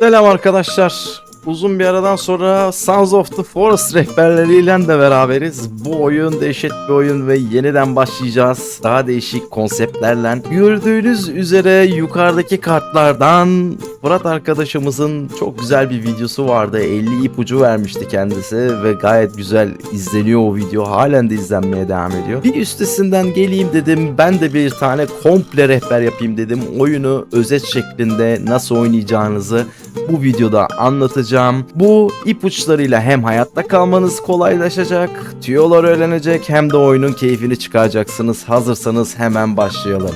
Selam arkadaşlar. Uzun bir aradan sonra Sons of the Forest rehberleriyle de beraberiz. Bu oyun dehşet bir oyun ve yeniden başlayacağız. Daha değişik konseptlerle. Gördüğünüz üzere yukarıdaki kartlardan Fırat arkadaşımızın çok güzel bir videosu vardı. 50 ipucu vermişti kendisi ve gayet güzel izleniyor o video. Halen de izlenmeye devam ediyor. Bir üstesinden geleyim dedim. Ben de bir tane komple rehber yapayım dedim. Oyunu özet şeklinde nasıl oynayacağınızı bu videoda anlatacağım. Bu ipuçlarıyla hem hayatta kalmanız kolaylaşacak, tüyolar öğrenecek hem de oyunun keyfini çıkaracaksınız. Hazırsanız hemen başlayalım.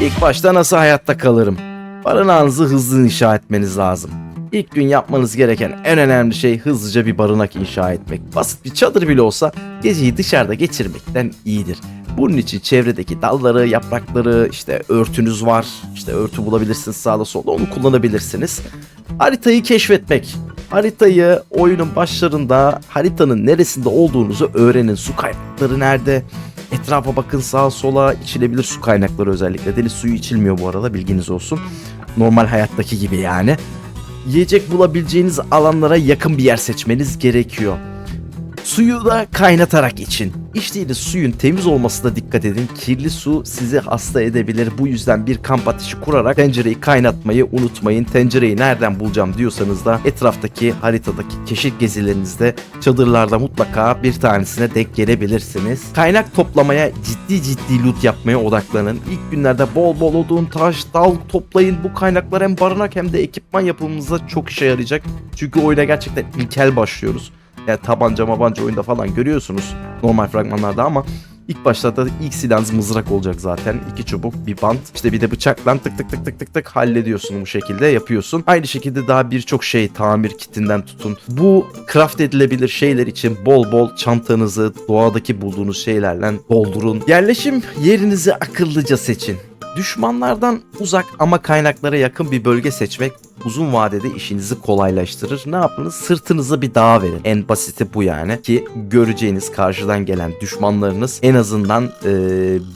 İlk başta nasıl hayatta kalırım? Barınağınızı hızlı inşa etmeniz lazım. İlk gün yapmanız gereken en önemli şey hızlıca bir barınak inşa etmek. Basit bir çadır bile olsa geceyi dışarıda geçirmekten iyidir. Bunun için çevredeki dalları, yaprakları, işte örtünüz var. İşte örtü bulabilirsiniz sağda solda onu kullanabilirsiniz. Haritayı keşfetmek. Haritayı oyunun başlarında haritanın neresinde olduğunuzu öğrenin. Su kaynakları nerede? Etrafa bakın sağa sola içilebilir su kaynakları özellikle. Deniz suyu içilmiyor bu arada bilginiz olsun. Normal hayattaki gibi yani. Yiyecek bulabileceğiniz alanlara yakın bir yer seçmeniz gerekiyor. Suyu da kaynatarak için. İçtiğiniz suyun temiz olmasına dikkat edin. Kirli su sizi hasta edebilir. Bu yüzden bir kamp ateşi kurarak tencereyi kaynatmayı unutmayın. Tencereyi nereden bulacağım diyorsanız da etraftaki haritadaki keşif gezilerinizde çadırlarda mutlaka bir tanesine denk gelebilirsiniz. Kaynak toplamaya ciddi ciddi loot yapmaya odaklanın. İlk günlerde bol bol odun, taş, dal toplayın. Bu kaynaklar hem barınak hem de ekipman yapımınıza çok işe yarayacak. Çünkü oyuna gerçekten ilkel başlıyoruz. Yani tabanca mabanca oyunda falan görüyorsunuz normal fragmanlarda ama ilk başlarda ilk silahınız mızrak olacak zaten. İki çubuk, bir bant, işte bir de bıçakla tık tık tık tık tık tık hallediyorsun bu şekilde yapıyorsun. Aynı şekilde daha birçok şey tamir kitinden tutun. Bu craft edilebilir şeyler için bol bol çantanızı doğadaki bulduğunuz şeylerle doldurun. Yerleşim yerinizi akıllıca seçin. Düşmanlardan uzak ama kaynaklara yakın bir bölge seçmek uzun vadede işinizi kolaylaştırır. Ne yapınız? Sırtınızı bir dağa verin. En basiti bu yani. Ki göreceğiniz karşıdan gelen düşmanlarınız en azından e,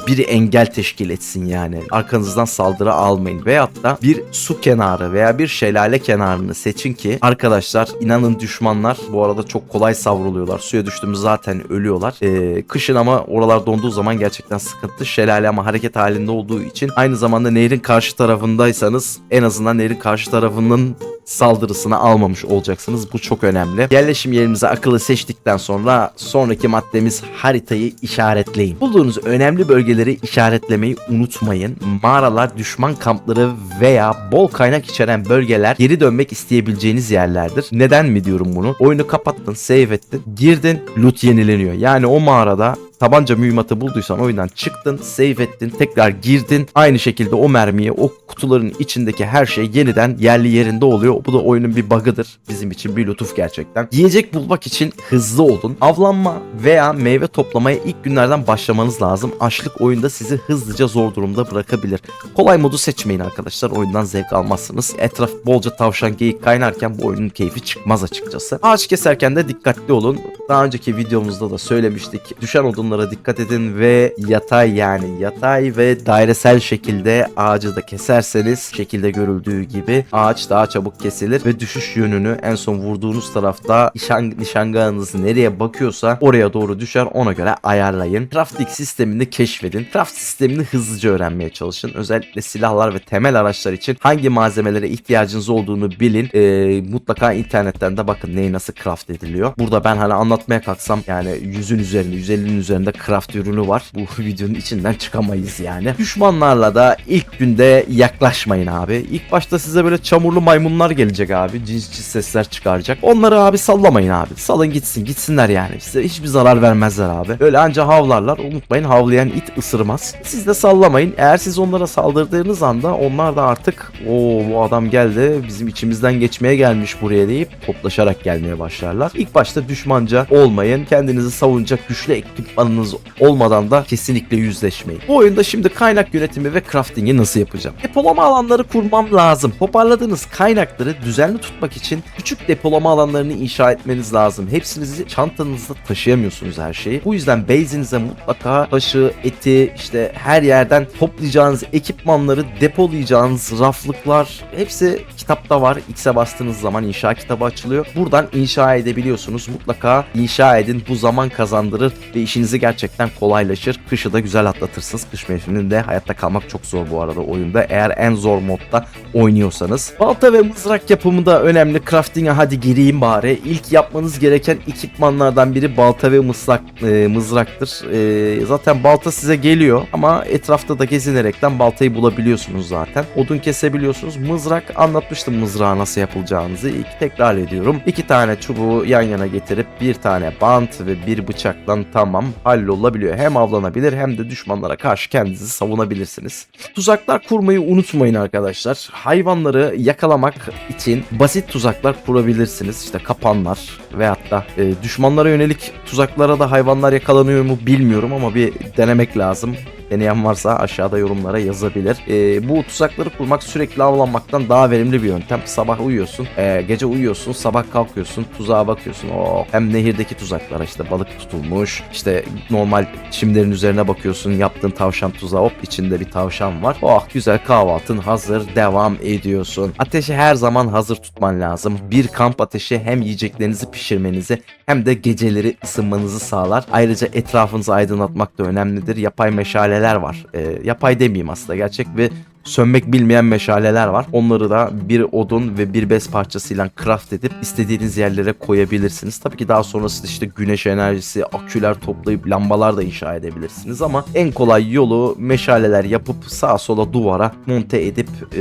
bir engel teşkil etsin yani. Arkanızdan saldırı almayın. Veyahut da bir su kenarı veya bir şelale kenarını seçin ki arkadaşlar inanın düşmanlar bu arada çok kolay savruluyorlar. Suya düştüğümüz zaten ölüyorlar. E, kışın ama oralar donduğu zaman gerçekten sıkıntı. Şelale ama hareket halinde olduğu için aynı zamanda nehrin karşı tarafındaysanız en azından nehrin karşı tarafının saldırısını almamış olacaksınız. Bu çok önemli. Yerleşim yerimizi akıllı seçtikten sonra sonraki maddemiz haritayı işaretleyin. Bulduğunuz önemli bölgeleri işaretlemeyi unutmayın. Mağaralar, düşman kampları veya bol kaynak içeren bölgeler geri dönmek isteyebileceğiniz yerlerdir. Neden mi diyorum bunu? Oyunu kapattın, save ettin, girdin, loot yenileniyor. Yani o mağarada tabanca mühimmatı bulduysan oyundan çıktın, save ettin, tekrar girdin. Aynı şekilde o mermiyi, o kutuların içindeki her şey yeniden yerli yerinde oluyor. Bu da oyunun bir bug'ıdır. Bizim için bir lütuf gerçekten. Yiyecek bulmak için hızlı olun. Avlanma veya meyve toplamaya ilk günlerden başlamanız lazım. Açlık oyunda sizi hızlıca zor durumda bırakabilir. Kolay modu seçmeyin arkadaşlar. Oyundan zevk almazsınız. Etraf bolca tavşan geyik kaynarken bu oyunun keyfi çıkmaz açıkçası. Ağaç keserken de dikkatli olun. Daha önceki videomuzda da söylemiştik. Düşen odunlara dikkat edin ve yatay yani yatay ve dairesel şekilde ağacı da keserseniz şekilde görüldüğü gibi ağaç daha çabuk kesilir ve düşüş yönünü en son vurduğunuz tarafta nişan, nişangahınız nereye bakıyorsa oraya doğru düşer ona göre ayarlayın. Crafting sistemini keşfedin. Craft sistemini hızlıca öğrenmeye çalışın. Özellikle silahlar ve temel araçlar için hangi malzemelere ihtiyacınız olduğunu bilin. Ee, mutlaka internetten de bakın neyi nasıl craft ediliyor. Burada ben hani anlatmaya kalksam yani yüzün üzerinde 150'nin üzerinde craft ürünü var. Bu videonun içinden çıkamayız yani. Düşmanlarla da ilk günde yaklaşmayın abi. İlk başta size böyle çamurlu maymunlar gelecek abi. Cins cins sesler çıkaracak. Onları abi sallamayın abi. Salın gitsin gitsinler yani. Size hiçbir zarar vermezler abi. Öyle anca havlarlar. Unutmayın havlayan it ısırmaz. Siz de sallamayın. Eğer siz onlara saldırdığınız anda onlar da artık o bu adam geldi bizim içimizden geçmeye gelmiş buraya deyip toplaşarak gelmeye başlarlar. İlk başta düşmanca olmayın. Kendinizi savunacak güçlü ekipmanınız düşmanınız olmadan da kesinlikle yüzleşmeyin. Bu oyunda şimdi kaynak yönetimi ve crafting'i nasıl yapacağım? Depolama alanları kurmam lazım. Toparladığınız kaynakları düzenli tutmak için küçük depolama alanlarını inşa etmeniz lazım. Hepsinizi çantanızda taşıyamıyorsunuz her şeyi. Bu yüzden base'inize mutlaka taşı, eti, işte her yerden toplayacağınız ekipmanları depolayacağınız raflıklar hepsi kitapta var. X'e bastığınız zaman inşa kitabı açılıyor. Buradan inşa edebiliyorsunuz. Mutlaka inşa edin. Bu zaman kazandırır ve işinizi gerçekten kolaylaşır. Kışı da güzel atlatırsınız. Kış mevsiminde hayatta kalmak çok zor bu arada oyunda. Eğer en zor modda oynuyorsanız. Balta ve mızrak yapımı da önemli. Crafting'e hadi gireyim bari. İlk yapmanız gereken ekipmanlardan biri balta ve mızrak, e, mızraktır. E, zaten balta size geliyor ama etrafta da gezinerekten baltayı bulabiliyorsunuz zaten. Odun kesebiliyorsunuz. Mızrak anlatmıştım mızrağı nasıl yapılacağınızı. İlk tekrar ediyorum. İki tane çubuğu yan yana getirip bir tane bant ve bir bıçakla tamam hallolabiliyor. Hem avlanabilir hem de düşmanlara karşı kendinizi savunabilirsiniz. Tuzaklar kurmayı unutmayın arkadaşlar. Hayvanları yakalamak için basit tuzaklar kurabilirsiniz. İşte kapanlar veyahut da e, düşmanlara yönelik tuzaklara da hayvanlar yakalanıyor mu bilmiyorum ama bir denemek lazım. Deneyen varsa aşağıda yorumlara yazabilir. Ee, bu tuzakları kurmak sürekli avlanmaktan daha verimli bir yöntem. Sabah uyuyorsun, e, gece uyuyorsun, sabah kalkıyorsun, tuzağa bakıyorsun. Oh, hem nehirdeki tuzaklara işte balık tutulmuş, işte normal çimlerin üzerine bakıyorsun, yaptığın tavşan tuzağı hop içinde bir tavşan var. Oh güzel kahvaltın hazır, devam ediyorsun. Ateşi her zaman hazır tutman lazım. Bir kamp ateşi hem yiyeceklerinizi pişirmenizi hem de geceleri ısınmanızı sağlar. Ayrıca etrafınızı aydınlatmak da önemlidir. Yapay meşaleler var. Ee, yapay demeyeyim aslında gerçek ve sönmek bilmeyen meşaleler var. Onları da bir odun ve bir bez parçasıyla craft edip istediğiniz yerlere koyabilirsiniz. Tabii ki daha sonrasında işte güneş enerjisi, aküler toplayıp lambalar da inşa edebilirsiniz ama en kolay yolu meşaleler yapıp sağa sola duvara monte edip e,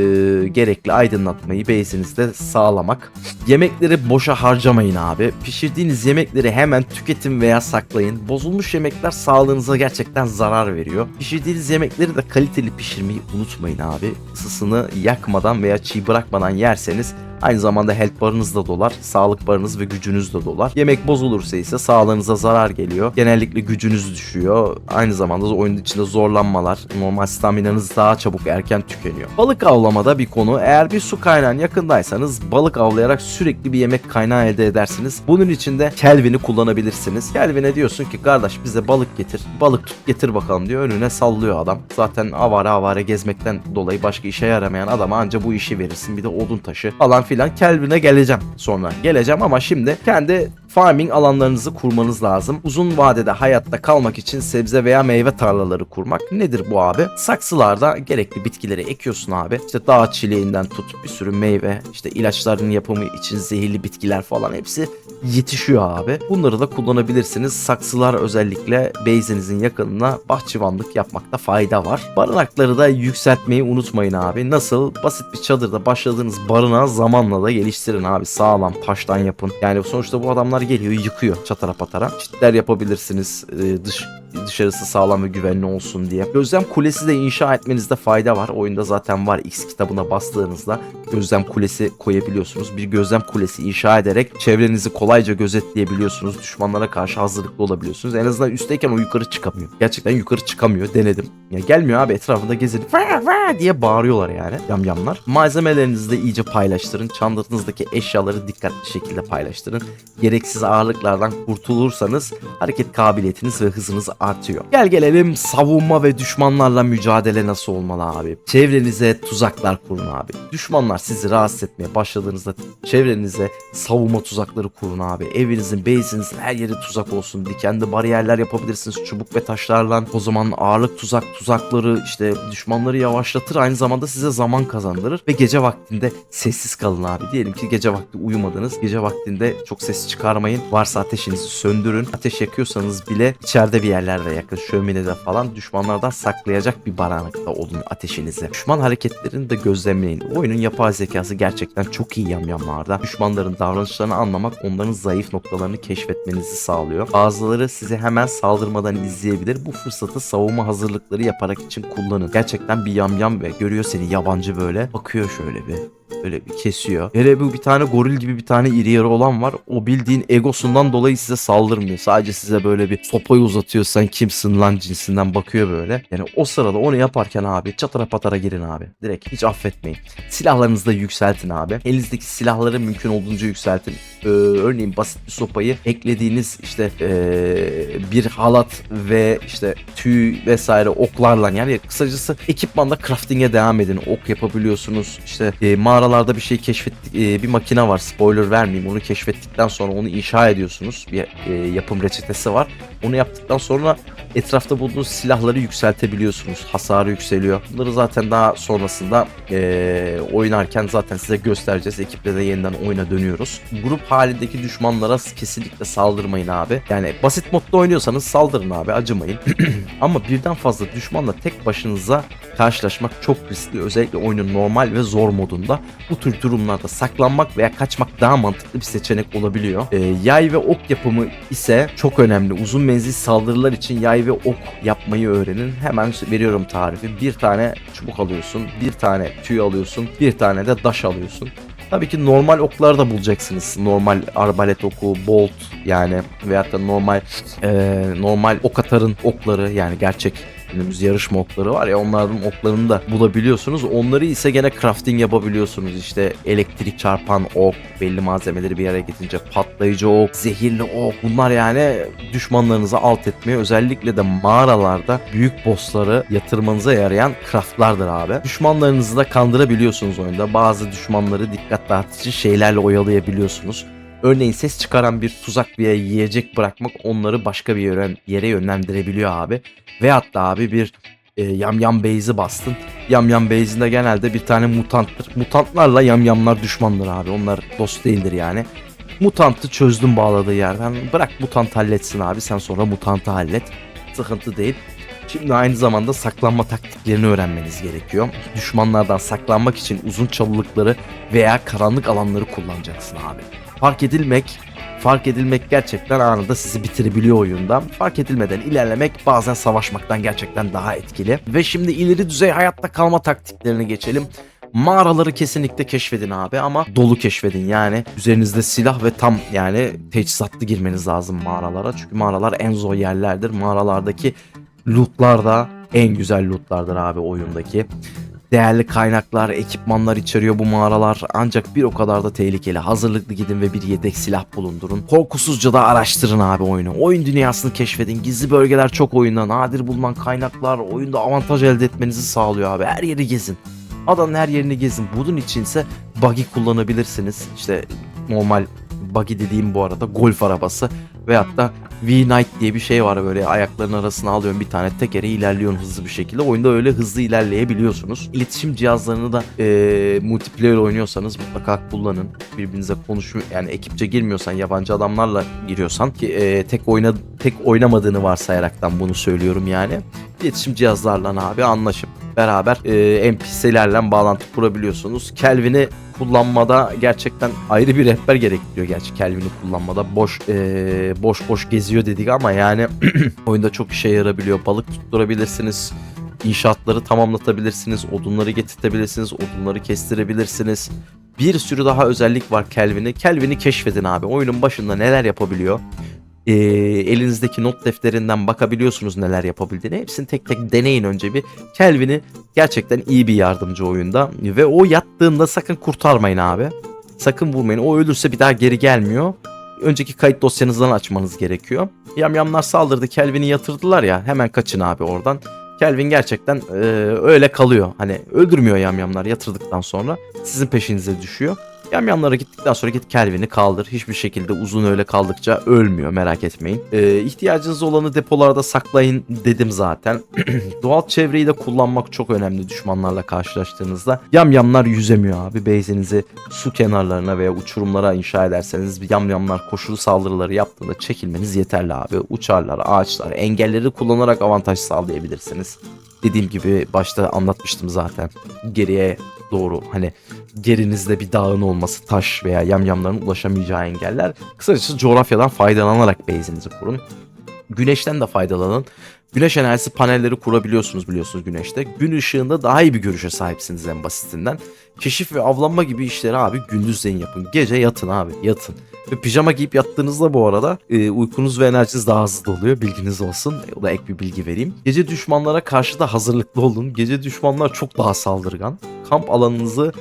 gerekli aydınlatmayı base'inizde sağlamak. Yemekleri boşa harcamayın abi. Pişirdiğiniz yemekleri hemen tüketin veya saklayın. Bozulmuş yemekler sağlığınıza gerçekten zarar veriyor. Pişirdiğiniz yemekleri de kaliteli pişirmeyi unutmayın abi. Isısını yakmadan veya çiğ bırakmadan yerseniz Aynı zamanda health barınız da dolar, sağlık barınız ve gücünüz de dolar. Yemek bozulursa ise sağlığınıza zarar geliyor. Genellikle gücünüz düşüyor. Aynı zamanda da oyunun içinde zorlanmalar, normal staminanız daha çabuk erken tükeniyor. Balık avlamada bir konu. Eğer bir su kaynağının yakındaysanız balık avlayarak sürekli bir yemek kaynağı elde edersiniz. Bunun için de Kelvin'i kullanabilirsiniz. Kelvin'e diyorsun ki kardeş bize balık getir. Balık tut getir bakalım diyor. Önüne sallıyor adam. Zaten avare avare gezmekten dolayı başka işe yaramayan adama anca bu işi verirsin. Bir de odun taşı falan filan Kelvin'e geleceğim sonra. Geleceğim ama şimdi kendi farming alanlarınızı kurmanız lazım. Uzun vadede hayatta kalmak için sebze veya meyve tarlaları kurmak. Nedir bu abi? Saksılarda gerekli bitkileri ekiyorsun abi. İşte dağ çileğinden tut bir sürü meyve, işte ilaçların yapımı için zehirli bitkiler falan hepsi yetişiyor abi. Bunları da kullanabilirsiniz. Saksılar özellikle base'inizin yakınına bahçıvanlık yapmakta fayda var. Barınakları da yükseltmeyi unutmayın abi. Nasıl? Basit bir çadırda başladığınız barınağı zamanla da geliştirin abi. Sağlam taştan yapın. Yani sonuçta bu adamlar geliyor yıkıyor çatara patara. Çitler yapabilirsiniz. Ee, dış dışarısı sağlam ve güvenli olsun diye. Gözlem kulesi de inşa etmenizde fayda var. Oyunda zaten var X kitabına bastığınızda gözlem kulesi koyabiliyorsunuz. Bir gözlem kulesi inşa ederek çevrenizi kolayca gözetleyebiliyorsunuz. Düşmanlara karşı hazırlıklı olabiliyorsunuz. En azından üstteyken o yukarı çıkamıyor. Gerçekten yukarı çıkamıyor. Denedim. Ya gelmiyor abi etrafında gezinip diye bağırıyorlar yani yamyamlar. Malzemelerinizi de iyice paylaştırın. Çantanızdaki eşyaları dikkatli şekilde paylaştırın. Gereksiz ağırlıklardan kurtulursanız hareket kabiliyetiniz ve hızınız artıyor. Gel gelelim savunma ve düşmanlarla mücadele nasıl olmalı abi? Çevrenize tuzaklar kurun abi. Düşmanlar sizi rahatsız etmeye başladığınızda çevrenize savunma tuzakları kurun abi. Evinizin, base'inizin her yeri tuzak olsun. Dikenli bariyerler yapabilirsiniz çubuk ve taşlarla. O zaman ağırlık tuzak tuzakları işte düşmanları yavaşlatır aynı zamanda size zaman kazandırır ve gece vaktinde sessiz kalın abi. Diyelim ki gece vakti uyumadınız. Gece vaktinde çok ses çıkarmayın. Varsa ateşinizi söndürün. Ateş yakıyorsanız bile içeride bir yerlerde yakın şöminede falan düşmanlardan saklayacak bir barınakta olun ateşinizi. Düşman hareketlerini de gözlemleyin. Oyunun yapay zekası gerçekten çok iyi yamyamlarda. Düşmanların davranışlarını anlamak onların zayıf noktalarını keşfetmenizi sağlıyor. Bazıları size hemen saldırmadan izleyebilir. Bu fırsatı savunma hazırlıkları yaparak için kullanın. Gerçekten bir yamyam ve görüyor seni yabancı böyle. Bakıyor şöyle bir. Böyle bir kesiyor. Hele bu bir tane goril gibi bir tane iri yarı olan var. O bildiğin egosundan dolayı size saldırmıyor. Sadece size böyle bir sopayı uzatıyor. Sen kimsin lan cinsinden bakıyor böyle. Yani o sırada onu yaparken abi çatara patara girin abi. Direkt hiç affetmeyin. Silahlarınızı da yükseltin abi. Elinizdeki silahları mümkün olduğunca yükseltin. Ee, örneğin basit bir sopayı eklediğiniz işte ee, bir halat ve işte tüy vesaire oklarla yani kısacası ekipmanda crafting'e devam edin. Ok yapabiliyorsunuz. İşte e, mağaralarda bir şey keşfettik. e, bir makine var. Spoiler vermeyeyim. Onu keşfettikten sonra onu inşa ediyorsunuz. Bir e, yapım reçetesi var. Onu yaptıktan sonra etrafta bulduğunuz silahları yükseltebiliyorsunuz. Hasarı yükseliyor. Bunları zaten daha sonrasında e, oynarken zaten size göstereceğiz. Ekiple de yeniden oyuna dönüyoruz. Grup halindeki düşmanlara kesinlikle saldırmayın abi. Yani basit modda oynuyorsanız saldırın abi acımayın. Ama birden fazla düşmanla tek başınıza karşılaşmak çok riskli. Özellikle oyunun normal ve zor modunda. Bu tür durumlarda saklanmak veya kaçmak daha mantıklı bir seçenek olabiliyor. Ee, yay ve ok yapımı ise çok önemli. Uzun menzil saldırılar için yay ve ok yapmayı öğrenin. Hemen veriyorum tarifi. Bir tane çubuk alıyorsun, bir tane tüy alıyorsun, bir tane de daş alıyorsun. Tabii ki normal okları da bulacaksınız. Normal arbalet oku, bolt yani veyahut da normal e, normal ok atarın okları yani gerçek günümüz yarışma okları var ya onların oklarını da bulabiliyorsunuz. Onları ise gene crafting yapabiliyorsunuz. İşte elektrik çarpan ok, belli malzemeleri bir araya getirince patlayıcı ok, zehirli ok. Bunlar yani düşmanlarınızı alt etmeye özellikle de mağaralarda büyük bossları yatırmanıza yarayan craftlardır abi. Düşmanlarınızı da kandırabiliyorsunuz oyunda. Bazı düşmanları dikkat dağıtıcı şeylerle oyalayabiliyorsunuz. Örneğin ses çıkaran bir tuzak veya yiyecek bırakmak onları başka bir yere, yere yönlendirebiliyor abi. Veyahut da abi bir e, yamyam base'i bastın. Yamyam base'inde genelde bir tane mutanttır. Mutantlarla yamyamlar düşmandır abi. Onlar dost değildir yani. Mutantı çözdüm bağladığı yerden. Bırak mutant halletsin abi. Sen sonra mutantı hallet. Sıkıntı değil. Şimdi aynı zamanda saklanma taktiklerini öğrenmeniz gerekiyor. Düşmanlardan saklanmak için uzun çalılıkları veya karanlık alanları kullanacaksın abi. Fark edilmek fark edilmek gerçekten anında sizi bitirebiliyor oyunda. Fark edilmeden ilerlemek bazen savaşmaktan gerçekten daha etkili. Ve şimdi ileri düzey hayatta kalma taktiklerine geçelim. Mağaraları kesinlikle keşfedin abi ama dolu keşfedin yani üzerinizde silah ve tam yani teçhizatlı girmeniz lazım mağaralara çünkü mağaralar en zor yerlerdir mağaralardaki lootlar da en güzel lootlardır abi oyundaki değerli kaynaklar, ekipmanlar içeriyor bu mağaralar ancak bir o kadar da tehlikeli. Hazırlıklı gidin ve bir yedek silah bulundurun. Korkusuzca da araştırın abi oyunu. Oyun dünyasını keşfedin. Gizli bölgeler çok oyunda. Nadir bulunan kaynaklar oyunda avantaj elde etmenizi sağlıyor abi. Her yeri gezin. Adanın her yerini gezin. Bunun içinse buggy kullanabilirsiniz. İşte normal buggy dediğim bu arada golf arabası veyahut da V-Night diye bir şey var böyle ayakların arasına alıyorsun bir tane tekere ilerliyorsun hızlı bir şekilde. Oyunda öyle hızlı ilerleyebiliyorsunuz. İletişim cihazlarını da e, multiplayer oynuyorsanız mutlaka kullanın. Birbirinize konuşun yani ekipçe girmiyorsan yabancı adamlarla giriyorsan ki e, tek oyna tek oynamadığını varsayaraktan bunu söylüyorum yani. İletişim cihazlarla abi anlaşıp beraber e, NPC'lerle bağlantı kurabiliyorsunuz. Kelvin'i kullanmada gerçekten ayrı bir rehber gerektiriyor gerçi Kelvin'i kullanmada. Boş e, boş boş geziyor dedik ama yani oyunda çok işe yarabiliyor. Balık tutturabilirsiniz. İnşaatları tamamlatabilirsiniz. Odunları getirtebilirsiniz. Odunları kestirebilirsiniz. Bir sürü daha özellik var Kelvin'i. Kelvin'i keşfedin abi. Oyunun başında neler yapabiliyor e, elinizdeki not defterinden bakabiliyorsunuz neler yapabildiğini. Hepsini tek tek deneyin önce bir. Kelvin'i gerçekten iyi bir yardımcı oyunda. Ve o yattığında sakın kurtarmayın abi. Sakın vurmayın. O ölürse bir daha geri gelmiyor. Önceki kayıt dosyanızdan açmanız gerekiyor. Yamyamlar saldırdı. Kelvin'i yatırdılar ya. Hemen kaçın abi oradan. Kelvin gerçekten e, öyle kalıyor. Hani öldürmüyor yamyamlar yatırdıktan sonra. Sizin peşinize düşüyor. Yamyamlara gittikten sonra git Kelvin'i kaldır. Hiçbir şekilde uzun öyle kaldıkça ölmüyor merak etmeyin. Ee, ihtiyacınız olanı depolarda saklayın dedim zaten. Doğal çevreyi de kullanmak çok önemli düşmanlarla karşılaştığınızda. Yamyamlar yüzemiyor abi. Base'inizi su kenarlarına veya uçurumlara inşa ederseniz yamyamlar koşulu saldırıları yaptığında çekilmeniz yeterli abi. Uçarlar, ağaçlar, engelleri kullanarak avantaj sağlayabilirsiniz. Dediğim gibi başta anlatmıştım zaten. Geriye doğru hani gerinizde bir dağın olması, taş veya yamyamların ulaşamayacağı engeller. Kısacası coğrafyadan faydalanarak base'inizi kurun. Güneşten de faydalanın. Güneş enerjisi panelleri kurabiliyorsunuz biliyorsunuz güneşte. Gün ışığında daha iyi bir görüşe sahipsiniz en basitinden. Keşif ve avlanma gibi işleri abi gündüzleyin yapın. Gece yatın abi yatın. Ve pijama giyip yattığınızda bu arada e, uykunuz ve enerjiniz daha hızlı doluyor. Bilginiz olsun. E, o da ek bir bilgi vereyim. Gece düşmanlara karşı da hazırlıklı olun. Gece düşmanlar çok daha saldırgan. Kamp alanınızı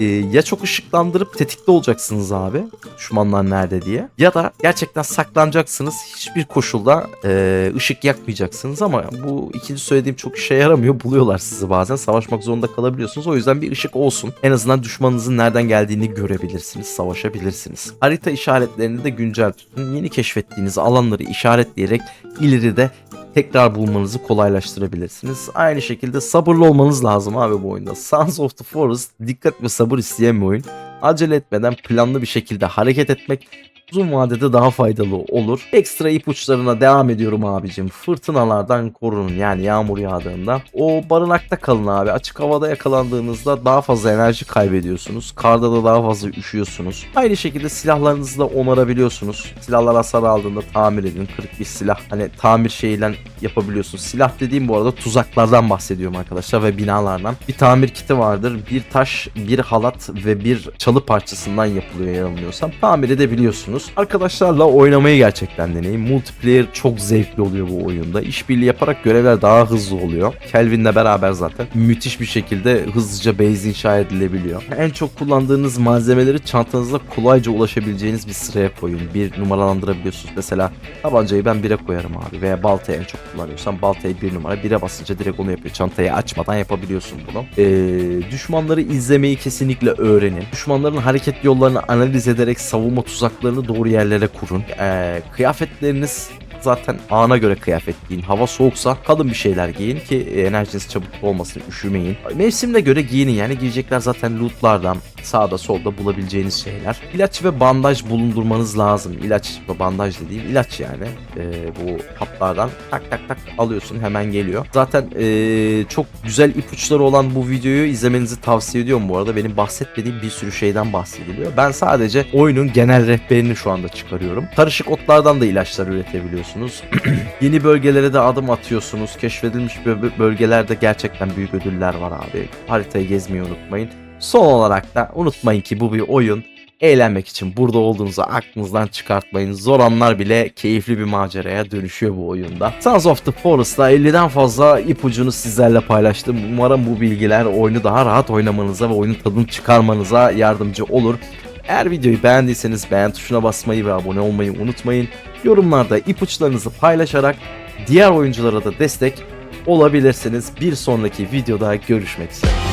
e, ya çok ışıklandırıp tetikte olacaksınız abi düşmanlar nerede diye ya da gerçekten saklanacaksınız hiçbir koşulda e, ışık yakmayacaksınız ama bu ikinci söylediğim çok işe yaramıyor buluyorlar sizi bazen savaşmak zorunda kalabiliyorsunuz o yüzden bir ışık olsun en azından düşmanınızın nereden geldiğini görebilirsiniz savaşabilirsiniz. Harita işaretlerini de güncel tutun yeni keşfettiğiniz alanları işaretleyerek ileride tekrar bulmanızı kolaylaştırabilirsiniz. Aynı şekilde sabırlı olmanız lazım abi bu oyunda. Sons of the Forest dikkat ve sabır isteyen bir oyun. Acele etmeden planlı bir şekilde hareket etmek uzun vadede daha faydalı olur. Ekstra ipuçlarına devam ediyorum abicim. Fırtınalardan korunun yani yağmur yağdığında. O barınakta kalın abi. Açık havada yakalandığınızda daha fazla enerji kaybediyorsunuz. Karda da daha fazla üşüyorsunuz. Aynı şekilde silahlarınızı da onarabiliyorsunuz. Silahlar hasar aldığında tamir edin. Kırık bir silah hani tamir şeyiyle yapabiliyorsunuz. Silah dediğim bu arada tuzaklardan bahsediyorum arkadaşlar ve binalardan. Bir tamir kiti vardır. Bir taş, bir halat ve bir çalı parçasından yapılıyor yanılmıyorsam. Tamir edebiliyorsunuz. Arkadaşlarla oynamayı gerçekten deneyin. Multiplayer çok zevkli oluyor bu oyunda. İşbirliği yaparak görevler daha hızlı oluyor. Kelvin'le beraber zaten müthiş bir şekilde hızlıca base inşa edilebiliyor. En çok kullandığınız malzemeleri çantanızda kolayca ulaşabileceğiniz bir sıraya koyun. Bir numaralandırabiliyorsunuz. Mesela tabancayı ben 1'e koyarım abi veya baltayı en çok kullanıyorsam baltayı bir numara 1'e basınca direkt onu yapıyor. Çantayı açmadan yapabiliyorsun bunu. Ee, düşmanları izlemeyi kesinlikle öğrenin. Düşmanların hareket yollarını analiz ederek savunma tuzaklarını doğru yerlere kurun. Ee, kıyafetleriniz zaten ana göre kıyafet giyin. Hava soğuksa kalın bir şeyler giyin ki enerjiniz çabuk olmasın, üşümeyin. Mevsimine göre giyinin yani giyecekler zaten lootlardan sağda solda bulabileceğiniz şeyler. İlaç ve bandaj bulundurmanız lazım. İlaç ve bandaj dediğim ilaç yani. Ee, bu haplardan tak tak tak alıyorsun hemen geliyor. Zaten ee, çok güzel ipuçları olan bu videoyu izlemenizi tavsiye ediyorum bu arada. Benim bahsetmediğim bir sürü şeyden bahsediliyor. Ben sadece oyunun genel rehberini şu anda çıkarıyorum. Karışık otlardan da ilaçlar üretebiliyorsunuz. Yeni bölgelere de adım atıyorsunuz. Keşfedilmiş bö- bölgelerde gerçekten büyük ödüller var abi. Haritayı gezmeyi unutmayın. Son olarak da unutmayın ki bu bir oyun. Eğlenmek için burada olduğunuzu aklınızdan çıkartmayın. Zor anlar bile keyifli bir maceraya dönüşüyor bu oyunda. Sons of the Forest'ta 50'den fazla ipucunu sizlerle paylaştım. Umarım bu bilgiler oyunu daha rahat oynamanıza ve oyunun tadını çıkarmanıza yardımcı olur. Eğer videoyu beğendiyseniz beğen tuşuna basmayı ve abone olmayı unutmayın. Yorumlarda ipuçlarınızı paylaşarak diğer oyunculara da destek olabilirsiniz. Bir sonraki videoda görüşmek üzere.